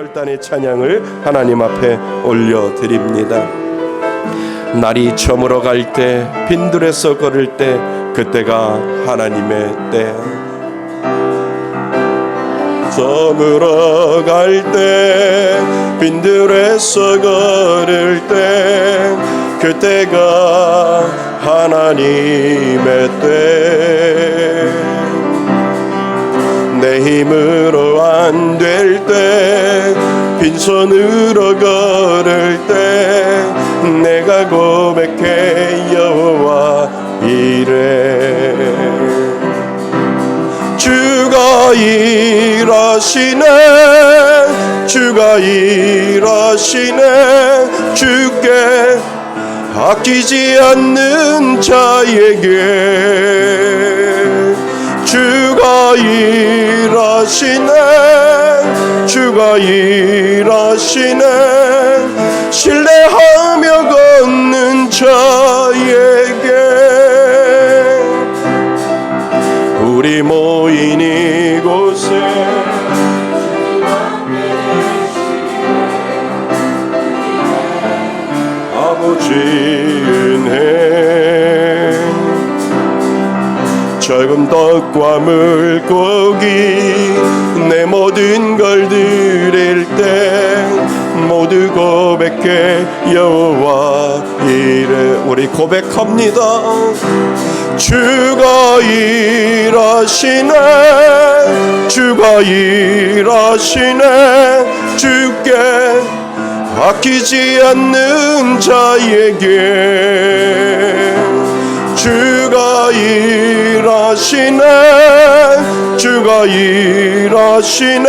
결단의 찬양을 하나님 앞에 올려드립니다. 날이 저물어 갈 때 빈들에서 걸을 때 그때가 하나님의 때 저물어 갈 때 빈들에서 걸을 때 그때가 하나님의 때 내 힘으로 안 될 때 빈손으로 걸을 때 내가 고백해 여호와 이래. 주가 일하시네. 주가 일하시네. 주께 아끼지 않는 자에게 주가 일하시네. 주가 일 하시네 신뢰하며 걷는 자에게 우리 모인 이곳에 아버지 은혜. 적은 떡과 물고기 내 모든 걸 드릴 때 고백해 여호와 이래 우리 고백합니다. 주가 일하시네 주가 일하시네. 주께 아끼지 않는 자에게 주가 일하시네 주가 일하시네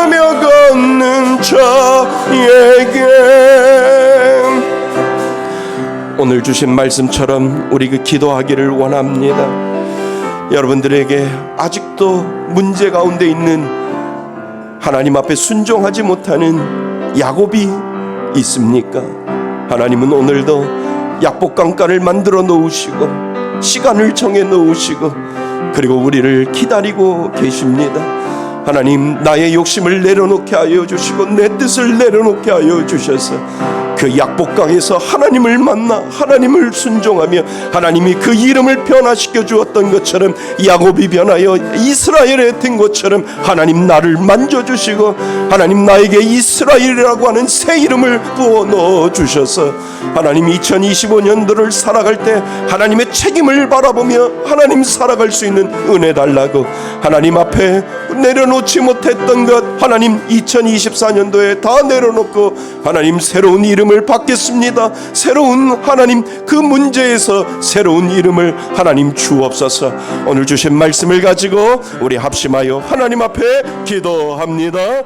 오늘 주신 말씀처럼 우리 그 기도하기를 원합니다 여러분들에게 아직도 문제 가운데 있는 하나님 앞에 순종하지 못하는 야곱이 있습니까? 하나님은 오늘도 약복강가를 만들어 놓으시고 시간을 정해 놓으시고 그리고 우리를 기다리고 계십니다. 하나님 나의 욕심을 내려놓게 하여 주시고 내 뜻을 내려놓게 하여 주셔서 그 약복강에서 하나님을 만나 하나님을 순종하며 하나님이 그 이름을 변화시켜 주었던 것처럼 야곱이 변하여 이스라엘에 된 것처럼 하나님 나를 만져 주시고 하나님 나에게 이스라엘이라고 하는 새 이름을 부어 넣어 주셔서 하나님 2025년도를 살아갈 때 하나님의 책임을 바라보며 하나님 살아갈 수 있는 은혜 달라고 하나님 앞에 내려놓지 못했던 것 하나님 2024년도에 다 내려놓고 하나님 새로운 이름을 받겠습니다. 새로운 하나님 그 문제에서 새로운 이름을 하나님 주옵소서. 오늘 주신 말씀을 가지고 우리 합심하여 하나님 앞에 기도합니다.